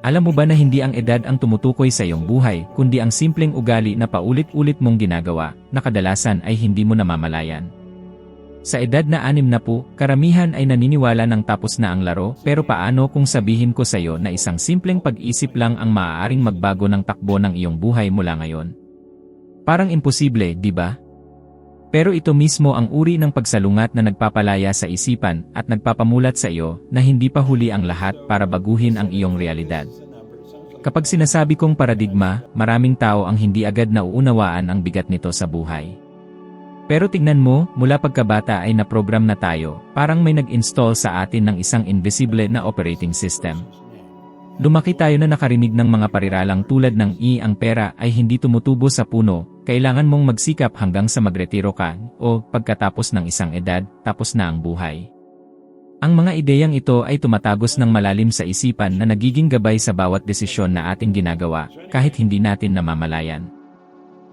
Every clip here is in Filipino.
Alam mo ba na hindi ang edad ang tumutukoy sa iyong buhay, kundi ang simpleng ugali na paulit-ulit mong ginagawa, na kadalasan ay hindi mo namamalayan. Sa edad na anim na po, karamihan ay naniniwala ng tapos na ang laro, pero paano kung sabihin ko sa iyo na isang simpleng pag-isip lang ang maaaring magbago ng takbo ng iyong buhay mula ngayon? Parang imposible, di ba? Pero ito mismo ang uri ng pagsalungat na nagpapalaya sa isipan at nagpapamulat sa iyo na hindi pa huli ang lahat para baguhin ang iyong realidad. Kapag sinasabi kong paradigma, maraming tao ang hindi agad nauunawaan ang bigat nito sa buhay. Pero tingnan mo, mula pagkabata ay naprogram na tayo, parang may nag-install sa atin ng isang invisible na operating system. Lumaki tayo na nakarinig ng mga pariralang tulad ng i ang pera ay hindi tumutubo sa puno, kailangan mong magsikap hanggang sa magretiro ka, o pagkatapos ng isang edad, tapos na ang buhay. Ang mga ideyang ito ay tumatagos ng malalim sa isipan na nagiging gabay sa bawat desisyon na ating ginagawa, kahit hindi natin namamalayan.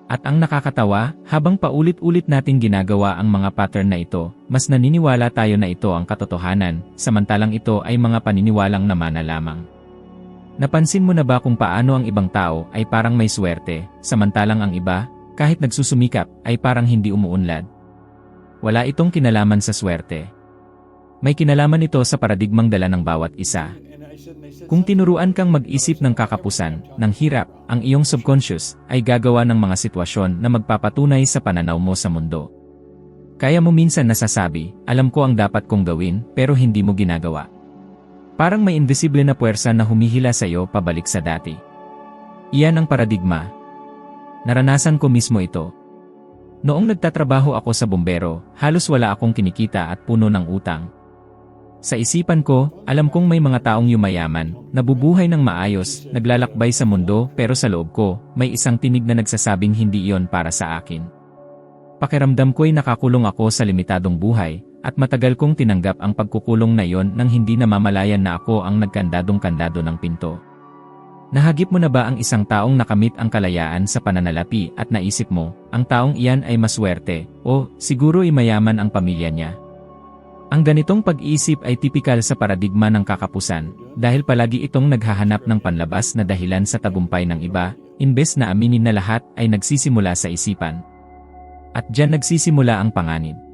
At ang nakakatawa, habang paulit-ulit nating ginagawa ang mga pattern na ito, mas naniniwala tayo na ito ang katotohanan, samantalang ito ay mga paniniwalang namana lamang. Napansin mo na ba kung paano ang ibang tao ay parang may swerte, samantalang ang iba, kahit nagsusumikap, ay parang hindi umuunlad? Wala itong kinalaman sa swerte. May kinalaman ito sa paradigmang dala ng bawat isa. Kung tinuruan kang mag-isip ng kakapusan, ng hirap, ang iyong subconscious ay gagawa ng mga sitwasyon na magpapatunay sa pananaw mo sa mundo. Kaya mo minsan nasasabi, alam ko ang dapat kong gawin, pero hindi mo ginagawa. Parang may invisible na puwersa na humihila sa iyo pabalik sa dati. Iyan ang paradigma. Naranasan ko mismo ito. Noong nagtatrabaho ako sa bumbero, halos wala akong kinikita at puno ng utang. Sa isipan ko, alam kong may mga taong yumayaman, nabubuhay ng maayos, naglalakbay sa mundo pero sa loob ko, may isang tinig na nagsasabing hindi iyon para sa akin. Pakiramdam ko'y nakakulong ako sa limitadong buhay, at matagal kong tinanggap ang pagkukulong na iyon nang hindi namamalayan na ako ang nagkandadong-kandado ng pinto. Nahagip mo na ba ang isang taong nakamit ang kalayaan sa pananalapi at naisip mo, ang taong iyan ay maswerte, o siguro ay mayaman ang pamilya niya? Ang ganitong pag-iisip ay tipikal sa paradigma ng kakapusan, dahil palagi itong naghahanap ng panlabas na dahilan sa tagumpay ng iba, imbes na aminin na lahat ay nagsisimula sa isipan. At diyan nagsisimula ang panganib.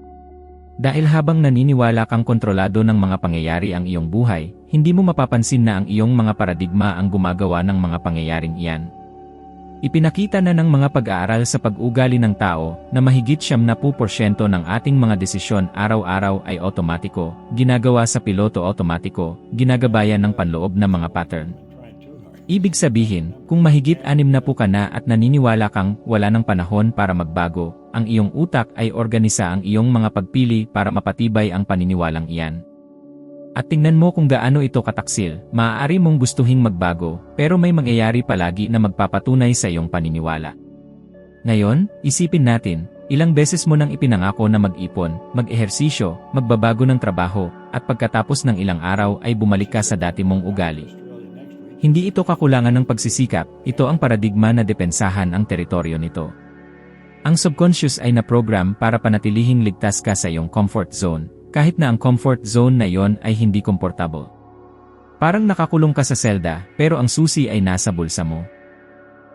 Dahil habang naniniwala kang kontrolado ng mga pangyayari ang iyong buhay, hindi mo mapapansin na ang iyong mga paradigma ang gumagawa ng mga pangyayaring iyan. Ipinakita na ng mga pag-aaral sa pag-ugali ng tao na mahigit siyam na porsyento ng ating mga desisyon araw-araw ay otomatiko, ginagawa sa piloto otomatiko, ginagabayan ng panloob na mga pattern. Ibig sabihin, kung mahigit anim na po ka na at naniniwala kang wala ng panahon para magbago, ang iyong utak ay organisa ang iyong mga pagpili para mapatibay ang paniniwalang iyan. At tingnan mo kung gaano ito kataksil, maaari mong gustuhin magbago, pero may mangyayari palagi na magpapatunay sa iyong paniniwala. Ngayon, isipin natin, ilang beses mo nang ipinangako na mag-ipon, mag-ehersisyo, magbabago ng trabaho, at pagkatapos ng ilang araw ay bumalik ka sa dati mong ugali. Hindi ito kakulangan ng pagsisikap, ito ang paradigma na depensahan ang teritoryo nito. Ang subconscious ay na-program para panatilihing ligtas ka sa iyong comfort zone, kahit na ang comfort zone na iyon ay hindi komportable. Parang nakakulong ka sa selda, pero ang susi ay nasa bulsa mo.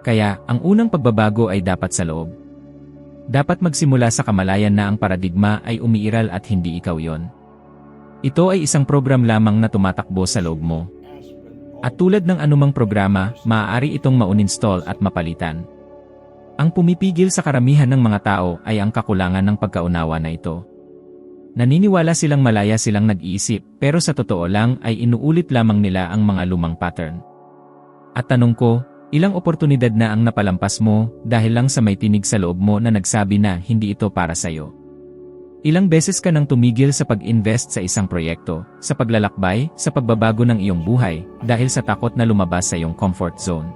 Kaya, ang unang pagbabago ay dapat sa loob. Dapat magsimula sa kamalayan na ang paradigma ay umiiral at hindi ikaw yon. Ito ay isang program lamang na tumatakbo sa loob mo. At tulad ng anumang programa, maaari itong mauninstall at mapalitan. Ang pumipigil sa karamihan ng mga tao ay ang kakulangan ng pagkaunawa na ito. Naniniwala silang malaya silang nag-iisip, pero sa totoo lang ay inuulit lamang nila ang mga lumang pattern. At tanong ko, ilang oportunidad na ang napalampas mo dahil lang sa may tinig sa loob mo na nagsabi na hindi ito para sa'yo? Ilang beses ka nang tumigil sa pag-invest sa isang proyekto, sa paglalakbay, sa pagbabago ng iyong buhay, dahil sa takot na lumabas sa iyong comfort zone.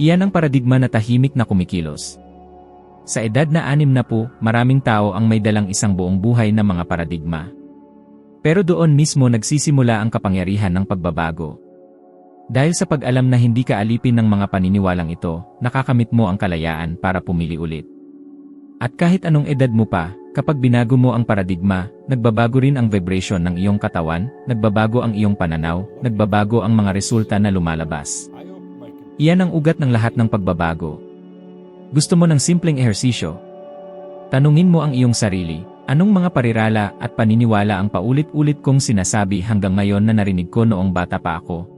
Iyan ang paradigma na tahimik na kumikilos. Sa edad na anim na po, maraming tao ang may dalang isang buong buhay na mga paradigma. Pero doon mismo nagsisimula ang kapangyarihan ng pagbabago. Dahil sa pag-alam na hindi ka alipin ng mga paniniwalang ito, nakakamit mo ang kalayaan para pumili ulit. At kahit anong edad mo pa, kapag binago mo ang paradigma, nagbabago rin ang vibration ng iyong katawan, nagbabago ang iyong pananaw, nagbabago ang mga resulta na lumalabas. Iyan ang ugat ng lahat ng pagbabago. Gusto mo ng simpleng ehersisyo? Tanungin mo ang iyong sarili, anong mga parirala at paniniwala ang paulit-ulit kong sinasabi hanggang ngayon na narinig ko noong bata pa ako?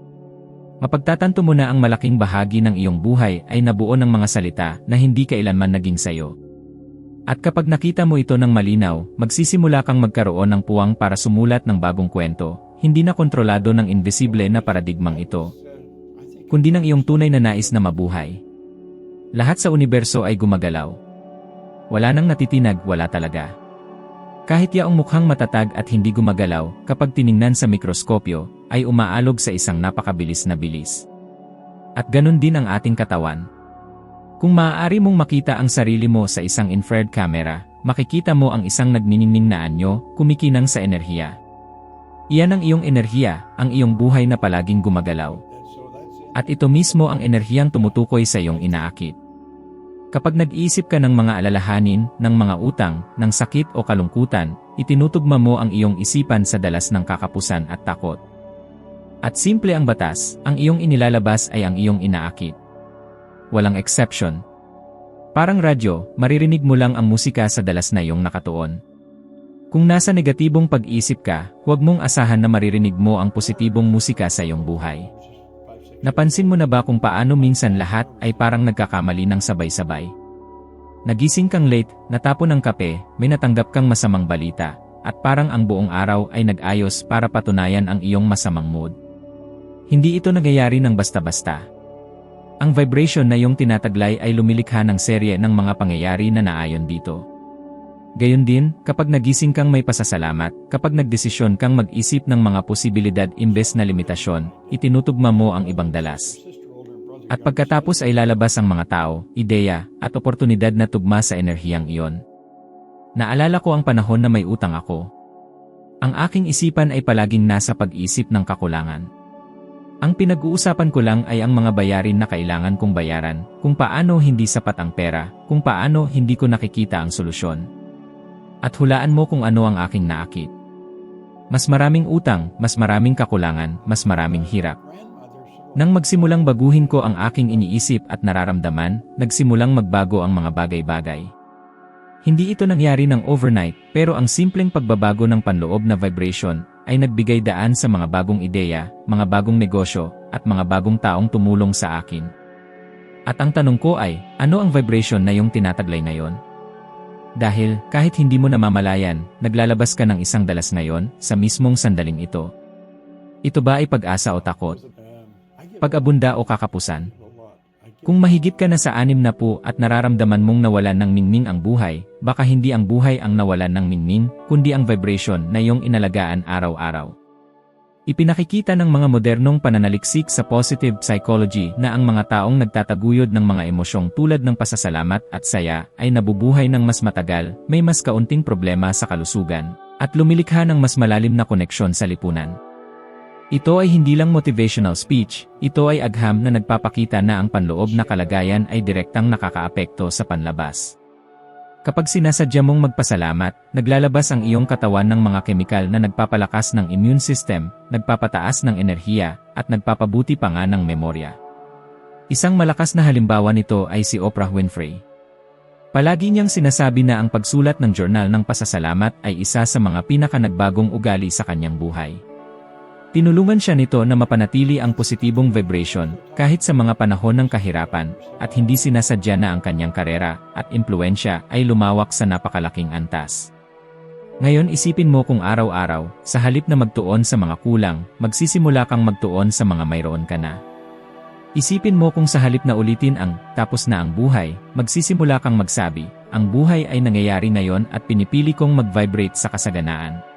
Mapagtatanto mo na ang malaking bahagi ng iyong buhay ay nabuo ng mga salita na hindi kailanman naging sayo. At kapag nakita mo ito ng malinaw, magsisimula kang magkaroon ng puwang para sumulat ng bagong kwento, hindi na kontrolado ng invisible na paradigmang ito, kundi ng iyong tunay na nais na mabuhay. Lahat sa universo ay gumagalaw. Wala nang natitinag, wala talaga. Kahit yaong mukhang matatag at hindi gumagalaw, kapag tiningnan sa mikroskopyo, ay umaalog sa isang napakabilis na bilis. At ganun din ang ating katawan. Kung maaari mong makita ang sarili mo sa isang infrared camera, makikita mo ang isang nagniningning na anyo, kumikinang sa enerhiya. Iyan ang iyong enerhiya, ang iyong buhay na palaging gumagalaw. At ito mismo ang enerhiyang tumutukoy sa iyong inaakit. Kapag nag-iisip ka ng mga alalahanin, ng mga utang, ng sakit o kalungkutan, itinutugma mo ang iyong isipan sa dalas ng kakapusan at takot. At simple ang batas, ang iyong inilalabas ay ang iyong inaakit walang exception. Parang radyo, maririnig mo lang ang musika sa dalas na iyong nakatuon. Kung nasa negatibong pag-isip ka, huwag mong asahan na maririnig mo ang positibong musika sa iyong buhay. Napansin mo na ba kung paano minsan lahat ay parang nagkakamali ng sabay-sabay? Nagising kang late, natapon ng kape, may natanggap kang masamang balita, at parang ang buong araw ay nag-ayos para patunayan ang iyong masamang mood. Hindi ito nagyayari ng basta-basta. Ang vibration na iyong tinataglay ay lumilikha ng serye ng mga pangyayari na naayon dito. Gayon din, kapag nagising kang may pasasalamat, kapag nagdesisyon kang mag-isip ng mga posibilidad imbes na limitasyon, itinutugma mo ang ibang dalas. At pagkatapos ay lalabas ang mga tao, ideya, at oportunidad na tugma sa enerhiyang iyon. Naalala ko ang panahon na may utang ako. Ang aking isipan ay palaging nasa pag-isip ng kakulangan. Ang pinag-uusapan ko lang ay ang mga bayarin na kailangan kong bayaran, kung paano hindi sapat ang pera, kung paano hindi ko nakikita ang solusyon. At hulaan mo kung ano ang aking naakit. Mas maraming utang, mas maraming kakulangan, mas maraming hirap. Nang magsimulang baguhin ko ang aking iniisip at nararamdaman, nagsimulang magbago ang mga bagay-bagay. Hindi ito nangyari ng overnight, pero ang simpleng pagbabago ng panloob na vibration ay nagbigay daan sa mga bagong ideya, mga bagong negosyo, at mga bagong taong tumulong sa akin. At ang tanong ko ay, ano ang vibration na yung tinataglay na yon? Dahil, kahit hindi mo namamalayan, naglalabas ka ng isang dalas ngayon, sa mismong sandaling ito. Ito ba ay pag-asa o takot? Pag-abunda o kakapusan? Kung mahigit ka na sa anim na po at nararamdaman mong nawalan ng ningning ang buhay, baka hindi ang buhay ang nawalan ng ningning, kundi ang vibration na iyong inalagaan araw-araw. Ipinakikita ng mga modernong pananaliksik sa positive psychology na ang mga taong nagtataguyod ng mga emosyong tulad ng pasasalamat at saya ay nabubuhay ng mas matagal, may mas kaunting problema sa kalusugan, at lumilikha ng mas malalim na koneksyon sa lipunan. Ito ay hindi lang motivational speech, ito ay agham na nagpapakita na ang panloob na kalagayan ay direktang nakakaapekto sa panlabas. Kapag sinasadya mong magpasalamat, naglalabas ang iyong katawan ng mga kemikal na nagpapalakas ng immune system, nagpapataas ng enerhiya, at nagpapabuti pa nga ng memorya. Isang malakas na halimbawa nito ay si Oprah Winfrey. Palagi niyang sinasabi na ang pagsulat ng journal ng pasasalamat ay isa sa mga pinakanagbagong ugali sa kanyang buhay. Tinulungan siya nito na mapanatili ang positibong vibration kahit sa mga panahon ng kahirapan at hindi sinasadya na ang kanyang karera at impluensya ay lumawak sa napakalaking antas. Ngayon isipin mo kung araw-araw, sa halip na magtuon sa mga kulang, magsisimula kang magtuon sa mga mayroon ka na. Isipin mo kung sa halip na ulitin ang tapos na ang buhay, magsisimula kang magsabi, ang buhay ay nangyayari ngayon at pinipili kong mag-vibrate sa kasaganaan.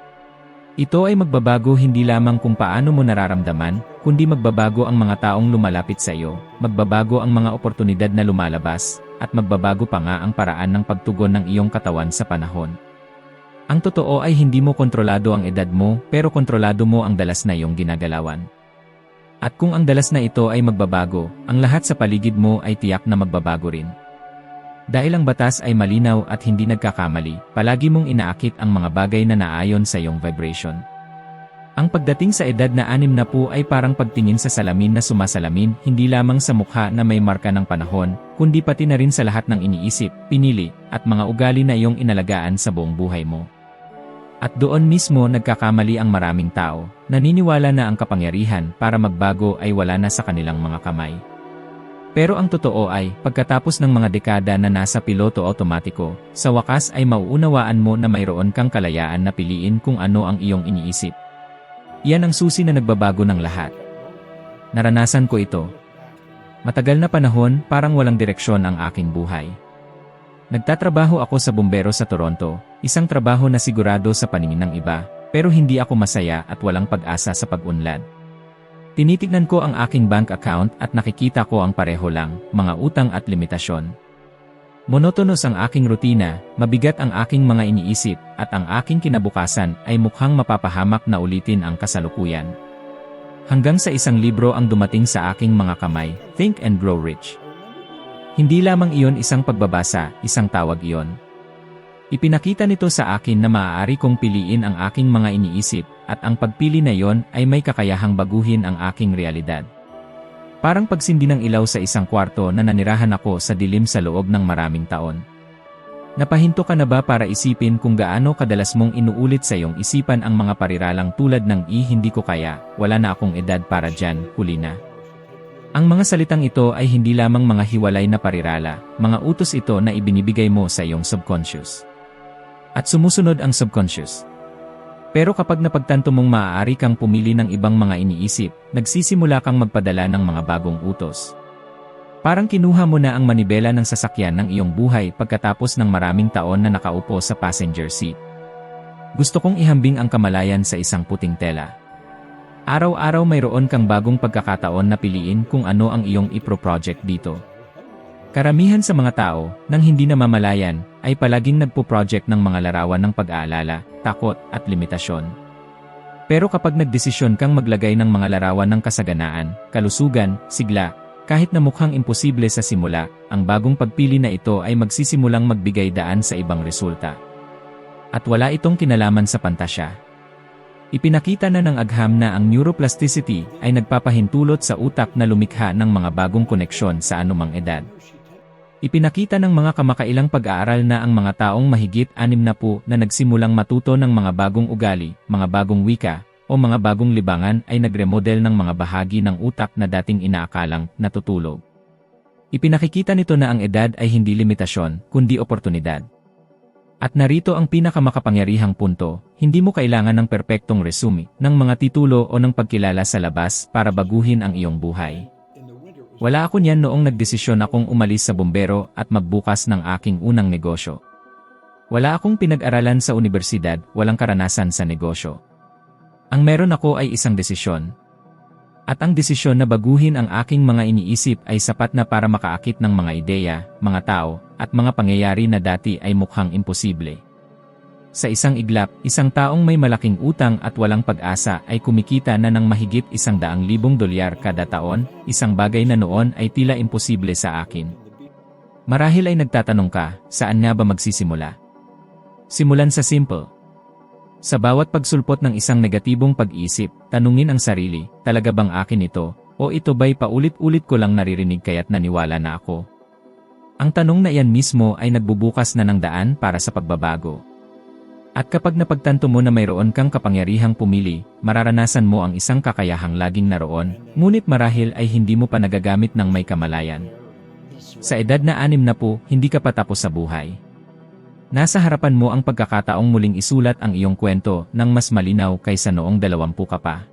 Ito ay magbabago hindi lamang kung paano mo nararamdaman, kundi magbabago ang mga taong lumalapit sa iyo, magbabago ang mga oportunidad na lumalabas, at magbabago pa nga ang paraan ng pagtugon ng iyong katawan sa panahon. Ang totoo ay hindi mo kontrolado ang edad mo, pero kontrolado mo ang dalas na iyong ginagalawan. At kung ang dalas na ito ay magbabago, ang lahat sa paligid mo ay tiyak na magbabago rin. Dahil ang batas ay malinaw at hindi nagkakamali, palagi mong inaakit ang mga bagay na naayon sa iyong vibration. Ang pagdating sa edad na anim na po ay parang pagtingin sa salamin na sumasalamin, hindi lamang sa mukha na may marka ng panahon, kundi pati na rin sa lahat ng iniisip, pinili, at mga ugali na iyong inalagaan sa buong buhay mo. At doon mismo nagkakamali ang maraming tao, naniniwala na ang kapangyarihan para magbago ay wala na sa kanilang mga kamay. Pero ang totoo ay, pagkatapos ng mga dekada na nasa piloto automatiko, sa wakas ay mauunawaan mo na mayroon kang kalayaan na piliin kung ano ang iyong iniisip. Yan ang susi na nagbabago ng lahat. Naranasan ko ito. Matagal na panahon, parang walang direksyon ang aking buhay. Nagtatrabaho ako sa bumbero sa Toronto, isang trabaho na sigurado sa paningin ng iba, pero hindi ako masaya at walang pag-asa sa pag-unlad. Tinitignan ko ang aking bank account at nakikita ko ang pareho lang, mga utang at limitasyon. Monotonos ang aking rutina, mabigat ang aking mga iniisip, at ang aking kinabukasan ay mukhang mapapahamak na ulitin ang kasalukuyan. Hanggang sa isang libro ang dumating sa aking mga kamay, Think and Grow Rich. Hindi lamang iyon isang pagbabasa, isang tawag iyon. Ipinakita nito sa akin na maaari kong piliin ang aking mga iniisip, at ang pagpili na iyon ay may kakayahang baguhin ang aking realidad. Parang pagsindi ng ilaw sa isang kwarto na nanirahan ako sa dilim sa loob ng maraming taon. Napahinto ka na ba para isipin kung gaano kadalas mong inuulit sa iyong isipan ang mga pariralang tulad ng i hindi ko kaya, wala na akong edad para dyan, huli na. Ang mga salitang ito ay hindi lamang mga hiwalay na parirala, mga utos ito na ibinibigay mo sa iyong subconscious. At sumusunod ang subconscious. Pero kapag napagtanto mong maaari kang pumili ng ibang mga iniisip, nagsisimula kang magpadala ng mga bagong utos. Parang kinuha mo na ang manibela ng sasakyan ng iyong buhay pagkatapos ng maraming taon na nakaupo sa passenger seat. Gusto kong ihambing ang kamalayan sa isang puting tela. Araw-araw mayroon kang bagong pagkakataon na piliin kung ano ang iyong ipro-project dito. Karamihan sa mga tao, nang hindi namamalayan, ay palaging nagpo-project ng mga larawan ng pag-aalala, takot, at limitasyon. Pero kapag nagdesisyon kang maglagay ng mga larawan ng kasaganaan, kalusugan, sigla, kahit na mukhang imposible sa simula, ang bagong pagpili na ito ay magsisimulang magbigay daan sa ibang resulta. At wala itong kinalaman sa pantasya. Ipinakita na ng agham na ang neuroplasticity ay nagpapahintulot sa utak na lumikha ng mga bagong koneksyon sa anumang edad. Ipinakita ng mga kamakailang pag-aaral na ang mga taong mahigit anim na po na nagsimulang matuto ng mga bagong ugali, mga bagong wika, o mga bagong libangan ay nagremodel ng mga bahagi ng utak na dating inaakalang natutulog. Ipinakikita nito na ang edad ay hindi limitasyon, kundi oportunidad. At narito ang pinakamakapangyarihang punto, hindi mo kailangan ng perpektong resume, ng mga titulo o ng pagkilala sa labas para baguhin ang iyong buhay. Wala ako niyan noong nagdesisyon akong umalis sa bumbero at magbukas ng aking unang negosyo. Wala akong pinag-aralan sa universidad, walang karanasan sa negosyo. Ang meron ako ay isang desisyon. At ang desisyon na baguhin ang aking mga iniisip ay sapat na para makaakit ng mga ideya, mga tao, at mga pangyayari na dati ay mukhang imposible. Sa isang iglap, isang taong may malaking utang at walang pag-asa ay kumikita na ng mahigit isang daang libong dolyar kada taon, isang bagay na noon ay tila imposible sa akin. Marahil ay nagtatanong ka, saan nga ba magsisimula? Simulan sa simple. Sa bawat pagsulpot ng isang negatibong pag-isip, tanungin ang sarili, talaga bang akin ito, o ito ba'y paulit-ulit ko lang naririnig kaya't naniwala na ako? Ang tanong na iyan mismo ay nagbubukas na ng daan para sa pagbabago. At kapag napagtanto mo na mayroon kang kapangyarihang pumili, mararanasan mo ang isang kakayahang laging naroon, ngunit marahil ay hindi mo pa nagagamit ng may kamalayan. Sa edad na anim na po, hindi ka patapos sa buhay. Nasa harapan mo ang pagkakataong muling isulat ang iyong kwento ng mas malinaw kaysa noong dalawampu ka pa.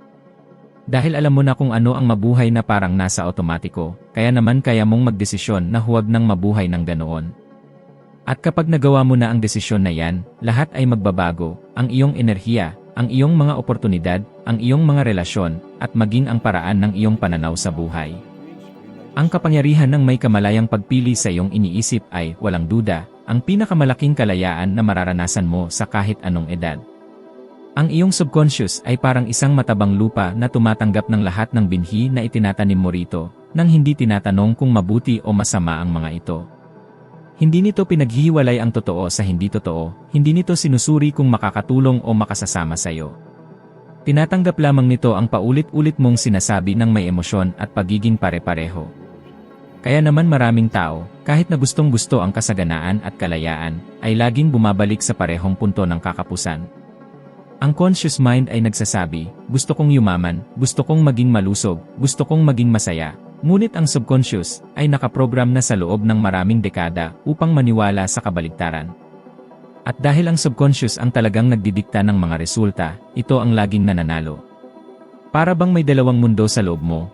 Dahil alam mo na kung ano ang mabuhay na parang nasa otomatiko, kaya naman kaya mong magdesisyon na huwag nang mabuhay ng ganoon. At kapag nagawa mo na ang desisyon na yan, lahat ay magbabago, ang iyong enerhiya, ang iyong mga oportunidad, ang iyong mga relasyon, at maging ang paraan ng iyong pananaw sa buhay. Ang kapangyarihan ng may kamalayang pagpili sa iyong iniisip ay, walang duda, ang pinakamalaking kalayaan na mararanasan mo sa kahit anong edad. Ang iyong subconscious ay parang isang matabang lupa na tumatanggap ng lahat ng binhi na itinatanim mo rito, nang hindi tinatanong kung mabuti o masama ang mga ito. Hindi nito pinaghihiwalay ang totoo sa hindi totoo, hindi nito sinusuri kung makakatulong o makasasama sa iyo. Tinatanggap lamang nito ang paulit-ulit mong sinasabi ng may emosyon at pagiging pare-pareho. Kaya naman maraming tao, kahit na gustong gusto ang kasaganaan at kalayaan, ay laging bumabalik sa parehong punto ng kakapusan. Ang conscious mind ay nagsasabi, gusto kong yumaman, gusto kong maging malusog, gusto kong maging masaya, Ngunit ang subconscious ay nakaprogram na sa loob ng maraming dekada upang maniwala sa kabaligtaran. At dahil ang subconscious ang talagang nagdidikta ng mga resulta, ito ang laging nananalo. Para bang may dalawang mundo sa loob mo?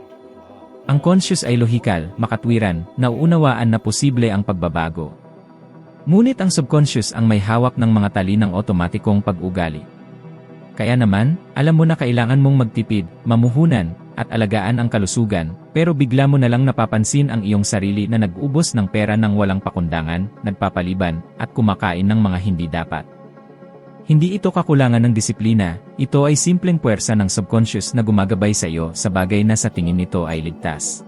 Ang conscious ay lohikal, makatwiran, nauunawaan na posible ang pagbabago. Ngunit ang subconscious ang may hawak ng mga tali ng otomatikong pag-ugali. Kaya naman, alam mo na kailangan mong magtipid, mamuhunan, at alagaan ang kalusugan, pero bigla mo na lang napapansin ang iyong sarili na nag-ubos ng pera ng walang pakundangan, nagpapaliban, at kumakain ng mga hindi dapat. Hindi ito kakulangan ng disiplina, ito ay simpleng puwersa ng subconscious na gumagabay sa iyo sa bagay na sa tingin nito ay ligtas.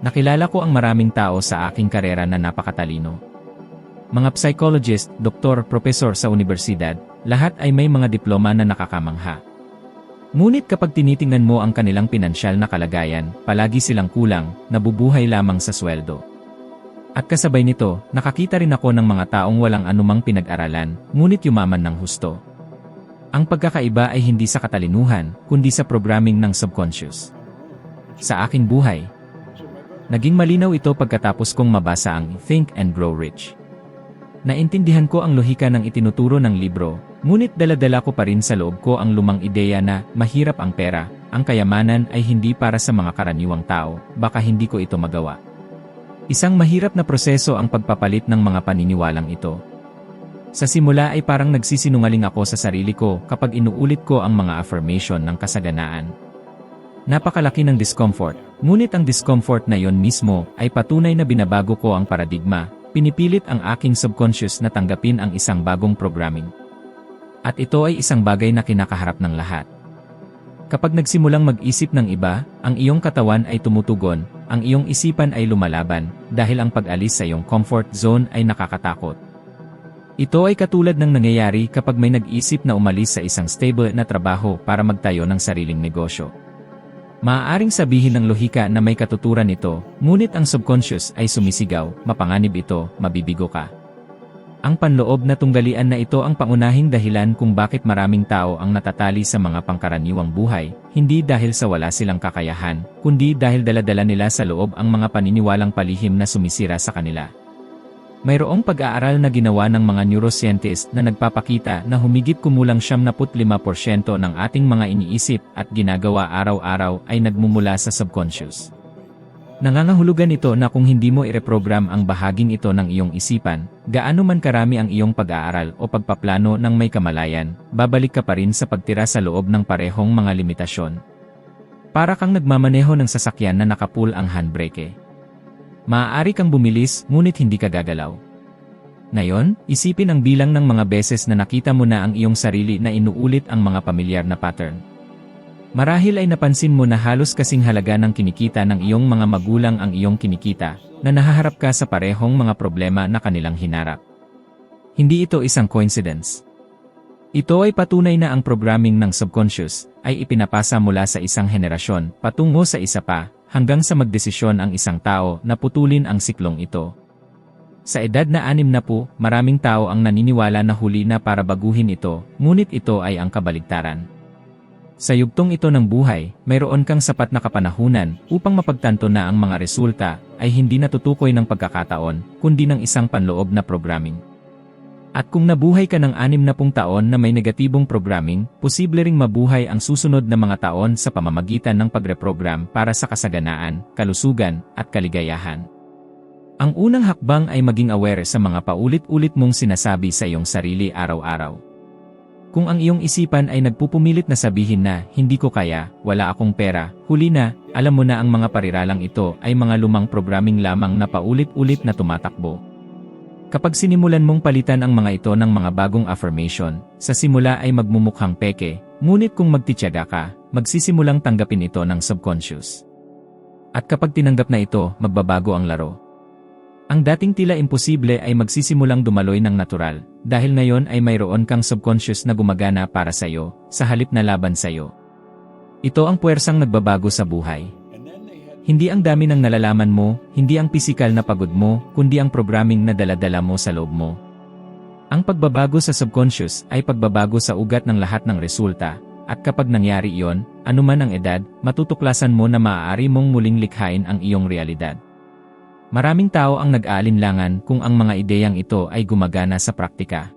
Nakilala ko ang maraming tao sa aking karera na napakatalino. Mga psychologist, doktor, profesor sa universidad, lahat ay may mga diploma na nakakamangha. Ngunit kapag tinitingnan mo ang kanilang pinansyal na kalagayan, palagi silang kulang, nabubuhay lamang sa sweldo. At kasabay nito, nakakita rin ako ng mga taong walang anumang pinag-aralan, ngunit yumaman ng husto. Ang pagkakaiba ay hindi sa katalinuhan, kundi sa programming ng subconscious. Sa aking buhay, naging malinaw ito pagkatapos kong mabasa ang Think and Grow Rich. Naintindihan ko ang lohika ng itinuturo ng libro, ngunit daladala ko pa rin sa loob ko ang lumang ideya na mahirap ang pera, ang kayamanan ay hindi para sa mga karaniwang tao, baka hindi ko ito magawa. Isang mahirap na proseso ang pagpapalit ng mga paniniwalang ito. Sa simula ay parang nagsisinungaling ako sa sarili ko kapag inuulit ko ang mga affirmation ng kasaganaan. Napakalaki ng discomfort, ngunit ang discomfort na yon mismo ay patunay na binabago ko ang paradigma, Pinipilit ang aking subconscious na tanggapin ang isang bagong programming. At ito ay isang bagay na kinakaharap ng lahat. Kapag nagsimulang mag-isip ng iba, ang iyong katawan ay tumutugon, ang iyong isipan ay lumalaban, dahil ang pag-alis sa iyong comfort zone ay nakakatakot. Ito ay katulad ng nangyayari kapag may nag-isip na umalis sa isang stable na trabaho para magtayo ng sariling negosyo. Maaaring sabihin ng lohika na may katuturan ito, ngunit ang subconscious ay sumisigaw, mapanganib ito, mabibigo ka. Ang panloob na tunggalian na ito ang pangunahing dahilan kung bakit maraming tao ang natatali sa mga pangkaraniwang buhay, hindi dahil sa wala silang kakayahan, kundi dahil daladala nila sa loob ang mga paniniwalang palihim na sumisira sa kanila. Mayroong pag-aaral na ginawa ng mga neuroscientist na nagpapakita na humigit kumulang 75% ng ating mga iniisip at ginagawa araw-araw ay nagmumula sa subconscious. Nangangahulugan ito na kung hindi mo ireprogram ang bahaging ito ng iyong isipan, gaano man karami ang iyong pag-aaral o pagpaplano ng may kamalayan, babalik ka pa rin sa pagtira sa loob ng parehong mga limitasyon. Para kang nagmamaneho ng sasakyan na nakapul ang handbrake. Maaari kang bumilis ngunit hindi ka gagalaw. Ngayon, isipin ang bilang ng mga beses na nakita mo na ang iyong sarili na inuulit ang mga pamilyar na pattern. Marahil ay napansin mo na halos kasing halaga ng kinikita ng iyong mga magulang ang iyong kinikita, na nahaharap ka sa parehong mga problema na kanilang hinarap. Hindi ito isang coincidence. Ito ay patunay na ang programming ng subconscious ay ipinapasa mula sa isang henerasyon patungo sa isa pa hanggang sa magdesisyon ang isang tao na putulin ang siklong ito. Sa edad na anim na po, maraming tao ang naniniwala na huli na para baguhin ito, ngunit ito ay ang kabaligtaran. Sa yugtong ito ng buhay, mayroon kang sapat na kapanahunan upang mapagtanto na ang mga resulta ay hindi natutukoy ng pagkakataon, kundi ng isang panloob na programming. At kung nabuhay ka ng anim na pung taon na may negatibong programming, posible ring mabuhay ang susunod na mga taon sa pamamagitan ng pagreprogram para sa kasaganaan, kalusugan, at kaligayahan. Ang unang hakbang ay maging aware sa mga paulit-ulit mong sinasabi sa iyong sarili araw-araw. Kung ang iyong isipan ay nagpupumilit na sabihin na, hindi ko kaya, wala akong pera, huli na, alam mo na ang mga pariralang ito ay mga lumang programming lamang na paulit-ulit na tumatakbo, Kapag sinimulan mong palitan ang mga ito ng mga bagong affirmation, sa simula ay magmumukhang peke, ngunit kung magtityaga ka, magsisimulang tanggapin ito ng subconscious. At kapag tinanggap na ito, magbabago ang laro. Ang dating tila imposible ay magsisimulang dumaloy ng natural, dahil ngayon ay mayroon kang subconscious na gumagana para sa'yo, sa halip na laban sa'yo. Ito ang puwersang nagbabago sa buhay. Hindi ang dami ng nalalaman mo, hindi ang pisikal na pagod mo, kundi ang programming na daladala mo sa loob mo. Ang pagbabago sa subconscious ay pagbabago sa ugat ng lahat ng resulta, at kapag nangyari iyon, anuman ang edad, matutuklasan mo na maaari mong muling likhain ang iyong realidad. Maraming tao ang nag-aalinlangan kung ang mga ideyang ito ay gumagana sa praktika.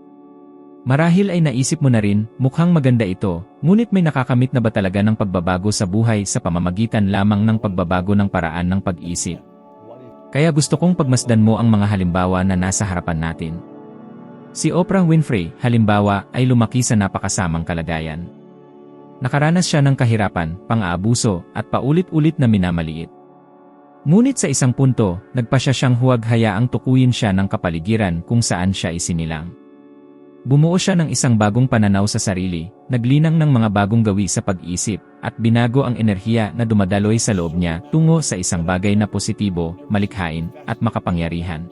Marahil ay naisip mo na rin, mukhang maganda ito, ngunit may nakakamit na ba talaga ng pagbabago sa buhay sa pamamagitan lamang ng pagbabago ng paraan ng pag-isip? Kaya gusto kong pagmasdan mo ang mga halimbawa na nasa harapan natin. Si Oprah Winfrey, halimbawa, ay lumaki sa napakasamang kalagayan. Nakaranas siya ng kahirapan, pang-aabuso, at paulit-ulit na minamaliit. Ngunit sa isang punto, nagpa siya siyang huwag hayaang tukuyin siya ng kapaligiran kung saan siya isinilang. Bumuo siya ng isang bagong pananaw sa sarili, naglinang ng mga bagong gawi sa pag-isip, at binago ang enerhiya na dumadaloy sa loob niya tungo sa isang bagay na positibo, malikhain, at makapangyarihan.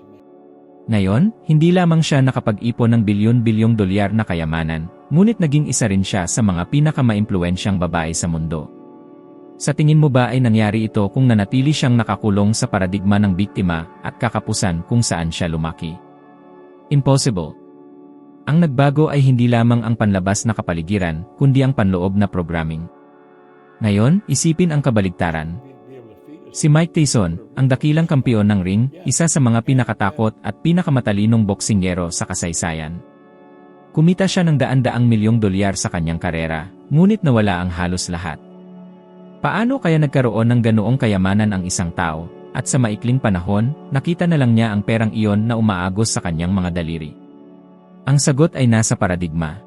Ngayon, hindi lamang siya nakapag-ipon ng bilyon-bilyong dolyar na kayamanan, ngunit naging isa rin siya sa mga pinakamaimpluensyang babae sa mundo. Sa tingin mo ba ay nangyari ito kung nanatili siyang nakakulong sa paradigma ng biktima at kakapusan kung saan siya lumaki? Impossible. Ang nagbago ay hindi lamang ang panlabas na kapaligiran, kundi ang panloob na programming. Ngayon, isipin ang kabaligtaran. Si Mike Tyson, ang dakilang kampiyon ng ring, isa sa mga pinakatakot at pinakamatalinong boksingero sa kasaysayan. Kumita siya ng daan-daang milyong dolyar sa kanyang karera, ngunit nawala ang halos lahat. Paano kaya nagkaroon ng ganoong kayamanan ang isang tao, at sa maikling panahon, nakita na lang niya ang perang iyon na umaagos sa kanyang mga daliri? Ang sagot ay nasa paradigma.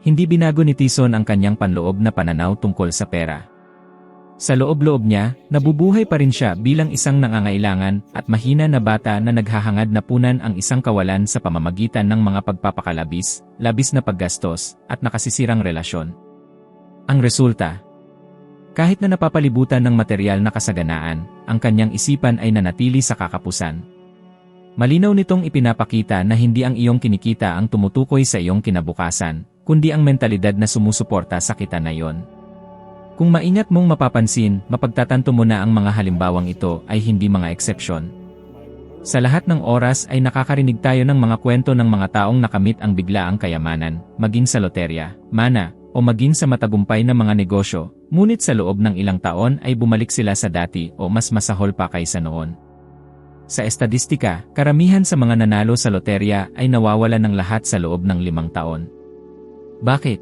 Hindi binago ni Tison ang kanyang panloob na pananaw tungkol sa pera. Sa loob-loob niya, nabubuhay pa rin siya bilang isang nangangailangan at mahina na bata na naghahangad na punan ang isang kawalan sa pamamagitan ng mga pagpapakalabis, labis na paggastos, at nakasisirang relasyon. Ang resulta, kahit na napapalibutan ng material na kasaganaan, ang kanyang isipan ay nanatili sa kakapusan. Malinaw nitong ipinapakita na hindi ang iyong kinikita ang tumutukoy sa iyong kinabukasan, kundi ang mentalidad na sumusuporta sa kita na iyon. Kung maingat mong mapapansin, mapagtatanto mo na ang mga halimbawang ito ay hindi mga eksepsyon. Sa lahat ng oras ay nakakarinig tayo ng mga kwento ng mga taong nakamit ang biglaang kayamanan, maging sa loterya, mana, o maging sa matagumpay na mga negosyo, ngunit sa loob ng ilang taon ay bumalik sila sa dati o mas masahol pa kaysa noon. Sa estadistika, karamihan sa mga nanalo sa loterya ay nawawala ng lahat sa loob ng limang taon. Bakit?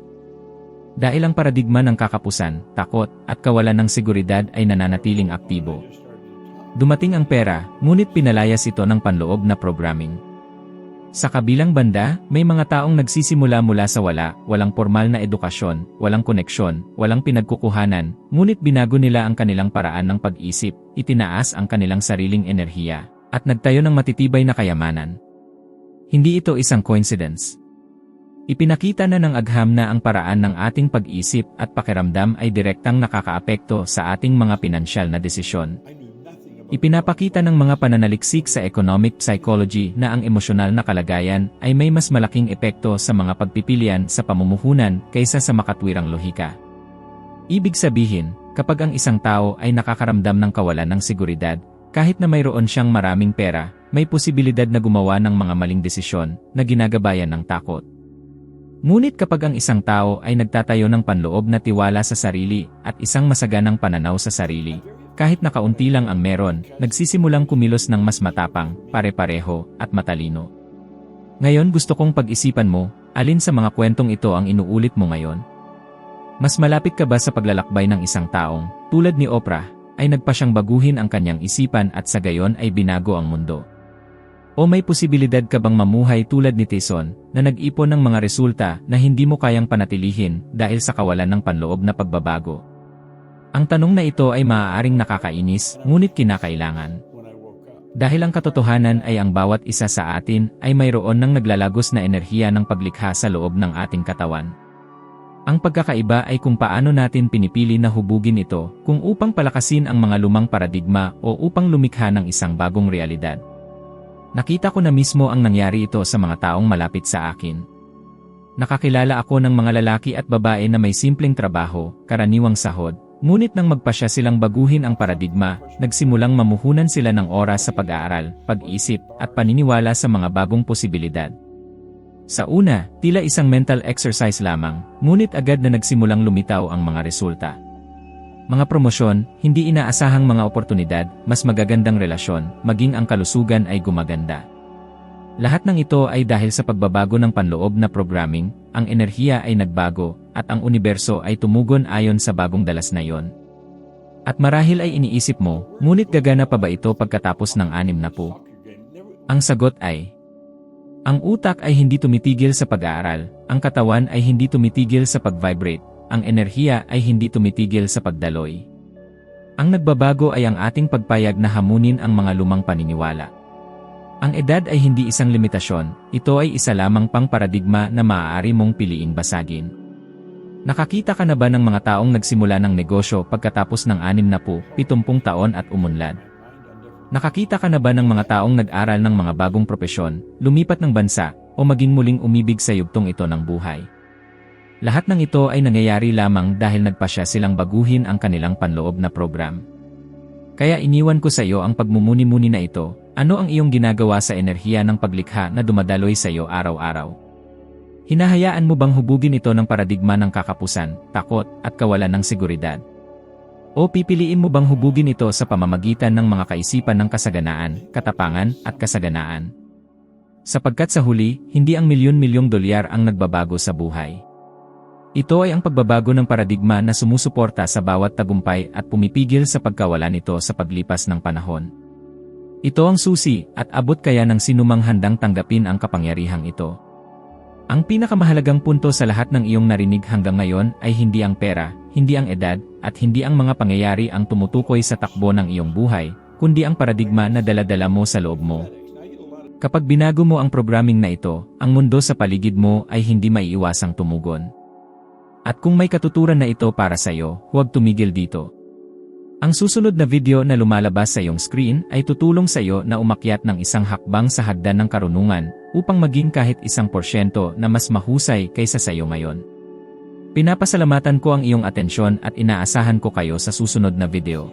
Dahil ang paradigma ng kakapusan, takot, at kawalan ng seguridad ay nananatiling aktibo. Dumating ang pera, ngunit pinalayas ito ng panloob na programming. Sa kabilang banda, may mga taong nagsisimula mula sa wala, walang formal na edukasyon, walang koneksyon, walang pinagkukuhanan, ngunit binago nila ang kanilang paraan ng pag-isip, itinaas ang kanilang sariling enerhiya, at nagtayo ng matitibay na kayamanan. Hindi ito isang coincidence. Ipinakita na ng agham na ang paraan ng ating pag-isip at pakiramdam ay direktang nakakaapekto sa ating mga pinansyal na desisyon, Ipinapakita ng mga pananaliksik sa economic psychology na ang emosyonal na kalagayan ay may mas malaking epekto sa mga pagpipilian sa pamumuhunan kaysa sa makatwirang lohika. Ibig sabihin, kapag ang isang tao ay nakakaramdam ng kawalan ng seguridad, kahit na mayroon siyang maraming pera, may posibilidad na gumawa ng mga maling desisyon na ginagabayan ng takot. Ngunit kapag ang isang tao ay nagtatayo ng panloob na tiwala sa sarili at isang masaganang pananaw sa sarili, kahit na kaunti lang ang meron, nagsisimulang kumilos ng mas matapang, pare-pareho, at matalino. Ngayon gusto kong pag-isipan mo, alin sa mga kwentong ito ang inuulit mo ngayon? Mas malapit ka ba sa paglalakbay ng isang taong, tulad ni Oprah, ay nagpa siyang baguhin ang kanyang isipan at sa gayon ay binago ang mundo? O may posibilidad ka bang mamuhay tulad ni Tyson, na nag-ipon ng mga resulta na hindi mo kayang panatilihin dahil sa kawalan ng panloob na pagbabago? Ang tanong na ito ay maaaring nakakainis, ngunit kinakailangan. Dahil ang katotohanan ay ang bawat isa sa atin ay mayroon ng naglalagos na enerhiya ng paglikha sa loob ng ating katawan. Ang pagkakaiba ay kung paano natin pinipili na hubugin ito, kung upang palakasin ang mga lumang paradigma o upang lumikha ng isang bagong realidad. Nakita ko na mismo ang nangyari ito sa mga taong malapit sa akin. Nakakilala ako ng mga lalaki at babae na may simpleng trabaho, karaniwang sahod, ngunit nang magpasya silang baguhin ang paradigma, nagsimulang mamuhunan sila ng oras sa pag-aaral, pag-isip, at paniniwala sa mga bagong posibilidad. Sa una, tila isang mental exercise lamang, ngunit agad na nagsimulang lumitaw ang mga resulta. Mga promosyon, hindi inaasahang mga oportunidad, mas magagandang relasyon, maging ang kalusugan ay gumaganda. Lahat ng ito ay dahil sa pagbabago ng panloob na programming, ang enerhiya ay nagbago, at ang universo ay tumugon ayon sa bagong dalas na yon. At marahil ay iniisip mo, ngunit gagana pa ba ito pagkatapos ng anim na po? Ang sagot ay, ang utak ay hindi tumitigil sa pag-aaral, ang katawan ay hindi tumitigil sa pag-vibrate, ang enerhiya ay hindi tumitigil sa pagdaloy. Ang nagbabago ay ang ating pagpayag na hamunin ang mga lumang paniniwala. Ang edad ay hindi isang limitasyon, ito ay isa lamang pang paradigma na maaari mong piliing basagin. Nakakita ka na ba ng mga taong nagsimula ng negosyo pagkatapos ng 60-70 taon at umunlad? Nakakita ka na ba ng mga taong nag-aral ng mga bagong propesyon, lumipat ng bansa, o maging muling umibig sa yugtong ito ng buhay? Lahat ng ito ay nangyayari lamang dahil nagpasya silang baguhin ang kanilang panloob na program. Kaya iniwan ko sa iyo ang pagmumuni-muni na ito, ano ang iyong ginagawa sa enerhiya ng paglikha na dumadaloy sa iyo araw-araw? Hinahayaan mo bang hubugin ito ng paradigma ng kakapusan, takot, at kawalan ng seguridad? O pipiliin mo bang hubugin ito sa pamamagitan ng mga kaisipan ng kasaganaan, katapangan, at kasaganaan? Sapagkat sa huli, hindi ang milyon-milyong dolyar ang nagbabago sa buhay. Ito ay ang pagbabago ng paradigma na sumusuporta sa bawat tagumpay at pumipigil sa pagkawalan nito sa paglipas ng panahon. Ito ang susi at abot kaya ng sinumang handang tanggapin ang kapangyarihang ito. Ang pinakamahalagang punto sa lahat ng iyong narinig hanggang ngayon ay hindi ang pera, hindi ang edad, at hindi ang mga pangyayari ang tumutukoy sa takbo ng iyong buhay, kundi ang paradigma na daladala mo sa loob mo. Kapag binago mo ang programming na ito, ang mundo sa paligid mo ay hindi maiiwasang tumugon. At kung may katuturan na ito para sa iyo, huwag tumigil dito. Ang susunod na video na lumalabas sa iyong screen ay tutulong sa iyo na umakyat ng isang hakbang sa hagdan ng karunungan upang maging kahit isang porsyento na mas mahusay kaysa sa iyo ngayon. Pinapasalamatan ko ang iyong atensyon at inaasahan ko kayo sa susunod na video.